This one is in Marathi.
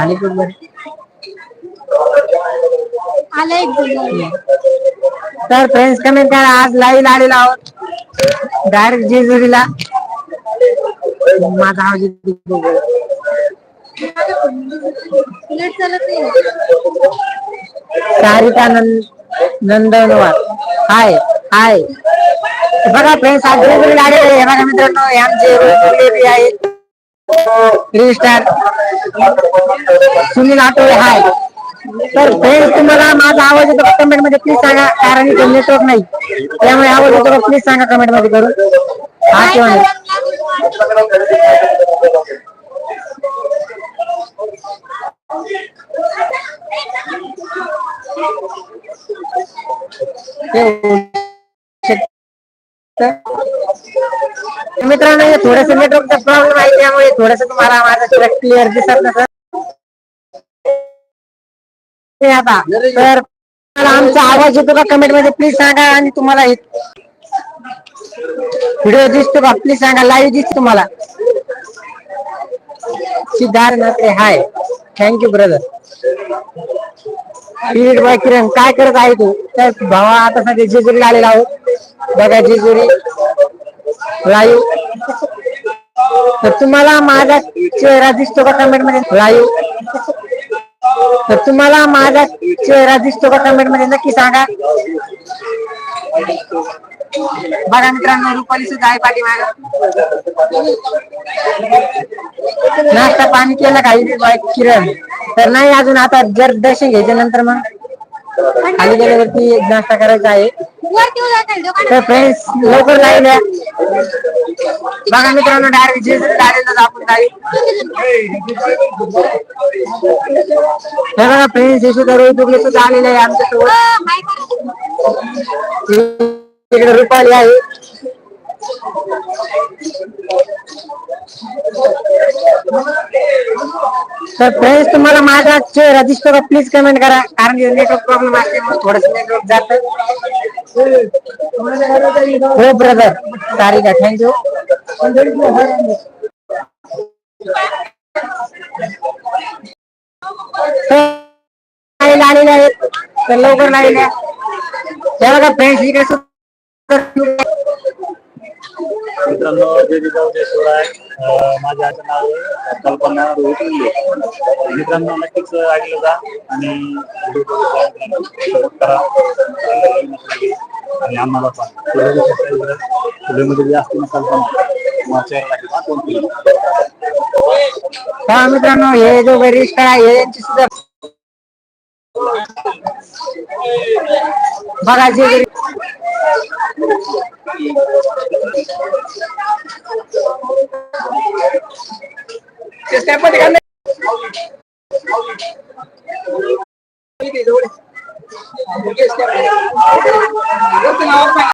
झाली आलं एक. तर फ्रेंड्स कमेंट करा. आज लाईव्ह आलेलो आहोत. डायरेक्ट जेजुरीला. माझा आवाज सारिका नंद नंदनवार. हाय हाय. बघा फ्रेंड्स आज जेजुरीला आलेलो आहे. बघा मित्रांनो आमचे रोहित उल्लेपी आहे three star Sunil Athawale hi तर फ्रेंड्स तुम्हाला माझा आवाज येतो कमेंटमध्ये प्लीज सांगा कारण इथे नेटवर्क नाही. त्यामुळे आवाज येतो प्लीज सांगा कमेंटमध्ये करून. हा किंवा नाही. मित्रांनो हे शकतं. थोडस नेटवर्कचा प्रॉब्लेम आहे त्यामुळे थोडस तुम्हाला माझा क्लिअर दिसत नसत ते आता तर आमचा आवाज येतो का कमेंटमध्ये प्लीज सांगा आणि तुम्हाला व्हिडिओ दिसतो का? प्लीज सांगा लाईव्ह दिसतो तुम्हाला. Siddharth hi. Thank you brother bye Kiran काय करत आहे तू? तर भावा आता सध्या जेजुरीला आलेला आहोत. बघायची जेजुरी लाईव्ह तर तुम्हाला माझा चेहरा दिसतो का कमेंटमध्ये? लाईव्ह तर तुम्हाला माझा चेहरा दिसतो का कमेंटमध्ये? नक्की सांगा. बघा मित्रांनो रुपाली सुद्धा आहे पाठीमाग. नाश्ता पाणी केलं काही किरण. तर नाही अजून आता जर दर्शन घ्यायच्या नंतर मग. खाली गेल्यावरती नाश्ता करायचा आहे. तर फ्रेंड्स लवकर लागल्या बघा मित्रांनो डायरेक्ट जेजुरी आलेलं आपण काही बघा फ्रेंड्स हे सुद्धा रोहित उगले सुद्धा आलेले आहे आमच्यासोबत. तिकडे रुपाली आहे. तर फ्रेंड्स तुम्हाला माझा चेहरा दिसतो का प्लीज़ कमेंट करा. कारण नेटवर्क प्रॉब्लेम असल्यामुळे थोडस नेटवर्क जात. हो ब्रदर सारिका थँक्यू आलेले आहेत तर लवकर लागल्या त्या बघा फ्रेंड्स इकडे मित्रांनो, जय जिजाऊ, जय शिवराय. माझ्या नाव आहे कल्पना रोहित मित्रांनो नक्कीच ऐकलं जा आणि करा. आणि आम्हाला पण. व्हिडिओमध्ये जे असतील कल्पना हा, मित्रांनो हे जो वरिष्ठ आहे यांची सुद्धा बघा जे Se está